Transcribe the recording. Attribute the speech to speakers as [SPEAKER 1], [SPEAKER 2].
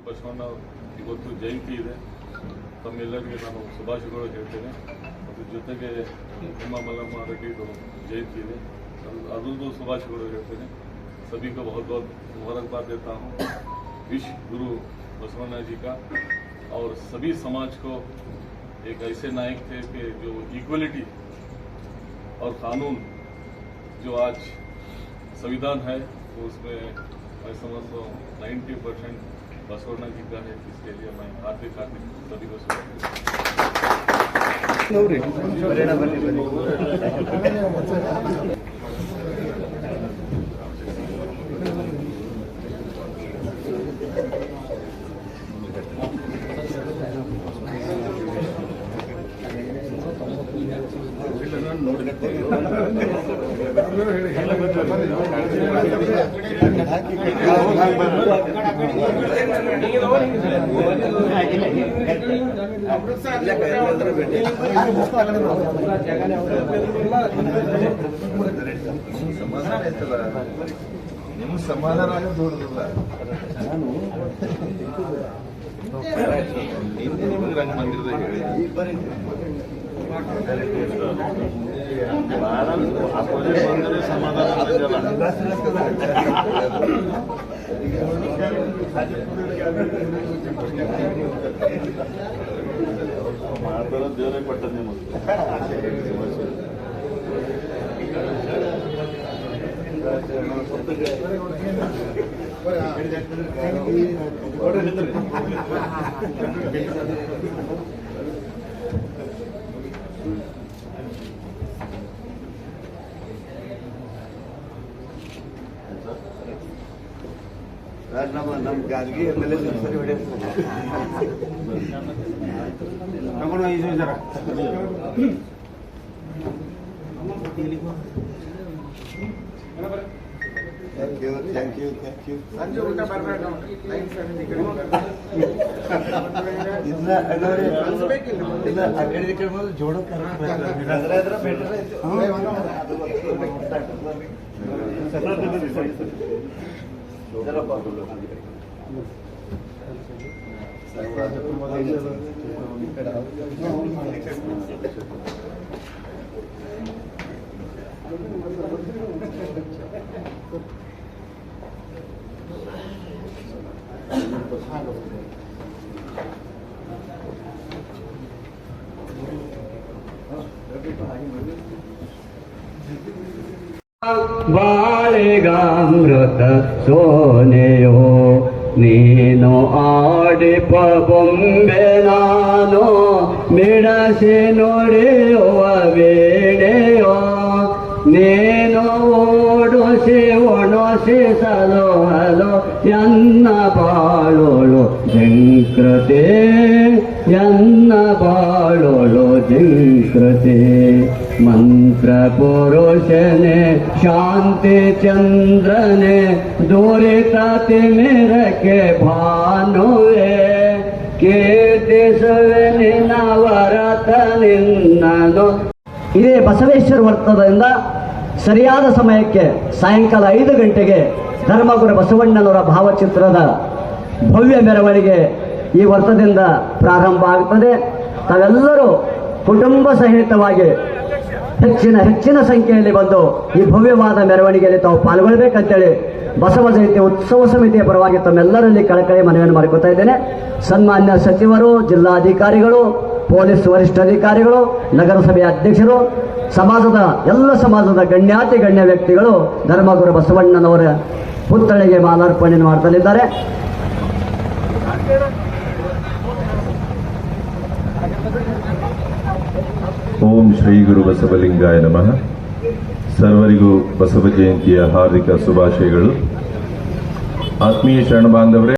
[SPEAKER 1] ಬಸವಣ್ಣ ಇವತ್ತು ಜಯಂತಿ ಇದೆ ತಮ್ಮೆಲ್ಲರಿಗೆ ನಾನು ಶುಭಾಶಯಗಳು ಹೇಳ್ತೇನೆ ಮತ್ತು ಜೊತೆಗೆ ನಿಮ್ಮ ಮಲ್ಲಮ್ಮ ರೆಡ್ಡಿದು ಜಯಂತಿ ಇದೆ ಅದು- ಅದರದ್ದು ಶುಭಾಶಯಗಳು ಹೇಳ್ತೇನೆ सभी को बहुत बहुत मुबारकबाद देता हूँ विश्व गुरु बसवन्ना जी का और सभी समाज को एक ऐसे नायक थे कि जो इक्वलिटी और कानून जो आज संविधान है वो उसमें मैं समझता हूँ नाइन्टी परसेंट बसवन्ना जी का है इसके लिए मैं हार्दिक हार्दिक सभी को शुभकामनाएँ।
[SPEAKER 2] ಸಮಾಧಾನ ಆಯ್ತಲ್ಲ ಸಮಾಧಾನ ಆಗೋದು ದೊಡ್ಡದಲ್ಲ ಹಿಂದೆ ನಿಮ್ಗೆ ರಂಗ ಮಂದಿರದಾಗ ಹೇಳಿ ಭಾಳ ಅಪೋಸಿಟ್ ಬಂದರೆ ಸಮಾಧಾನ. ಮಾಡ್ತಾರೋ ದೇವರೇ ಕೊಟ್ಟದ್ದು ನಿಮಗೆ
[SPEAKER 3] ನಮ್ಮ ನಮ್ಮ ಗಾರ್ಗಿ ಎಮ್ ಎಲ್ ಎ ಸರಿ ಹೊಡೆಯೋದು ತಗೊಂಡು ಐದು ಜರ thank you thank you thank you
[SPEAKER 4] ಸಂಜೆ ಊಟ ಬರಬೇಕು ಲೈನ್ ಸೆವೆನ್ ಈ ಕಡೆ
[SPEAKER 3] 我が村そねよ。にのあ
[SPEAKER 5] りぱぼんべなの。みらしのりおわべ ಒಣಸಿ ಸಲೋ ಹಲೋ, ಎನ್ನ ಬಾಳೋಳು ಜಂಕೃತೆ ಎನ್ನ ಬಾಳೋಳು ಜಂಕೃತೆ ಮಂತ್ರ ಪುರುಷನೆ, ಶಾಂತಿ ಚಂದ್ರನೆ ದೂರಿತ ತಿಮಿರಕ್ಕೆ ಭಾನುವೆ. ಕೀರ್ತಿಸುವೆ ನಿನ್ನ ವರತ ನಿನ್ನನು ಇದೇ ಬಸವೇಶ್ವರ ವರ್ತದಿಂದ ಸರಿಯಾದ ಸಮಯಕ್ಕೆ ಸಾಯಂಕಾಲ ಐದು ಗಂಟೆಗೆ ಧರ್ಮಗುರು ಬಸವಣ್ಣನವರ ಭಾವಚಿತ್ರದ ಭವ್ಯ ಮೆರವಣಿಗೆ ಈ ವರ್ಷದಿಂದ ಪ್ರಾರಂಭ ಆಗುತ್ತದೆ ತಾವೆಲ್ಲರೂ ಕುಟುಂಬ ಸಹಿತವಾಗಿ ಹೆಚ್ಚಿನ ಹೆಚ್ಚಿನ ಸಂಖ್ಯೆಯಲ್ಲಿ ಬಂದು ಈ ಭವ್ಯವಾದ ಮೆರವಣಿಗೆಯಲ್ಲಿ ತಾವು ಪಾಲ್ಗೊಳ್ಬೇಕಂತೇಳಿ ಬಸವ ಜಯಂತಿ ಉತ್ಸವ ಸಮಿತಿಯ ಪರವಾಗಿ ತಮ್ಮೆಲ್ಲರಲ್ಲಿ ಕಳಕಳಿ ಮನವಿಯನ್ನು ಮಾಡಿಕೊತಾ ಇದ್ದೇನೆ. ಸನ್ಮಾನ್ಯ ಸಚಿವರು, ಜಿಲ್ಲಾಧಿಕಾರಿಗಳು ಪೊಲೀಸ್ ವರಿಷ್ಠಾಧಿಕಾರಿಗಳು ನಗರಸಭೆಯ ಅಧ್ಯಕ್ಷರು, ಸಮಾಜದ ಎಲ್ಲ ಸಮಾಜದ ಗಣ್ಯಾತಿ ಗಣ್ಯ ವ್ಯಕ್ತಿಗಳು, ಧರ್ಮಗುರು ಬಸವಣ್ಣನವರ ಪುತ್ಥಳಿಗೆ ಮಾಲಾರ್ಪಣೆ ಮಾಡ್ತಲಿದ್ದಾರೆ.
[SPEAKER 2] ಓಂ ಶ್ರೀ ಗುರು ಬಸವಲಿಂಗಾಯ ನಮಃ. ಸರ್ವರಿಗೂ ಬಸವ ಜಯಂತಿಯ ಹಾರ್ದಿಕ ಶುಭಾಶಯಗಳು. ಆತ್ಮೀಯ ಶರಣ ಬಾಂಧವರೇ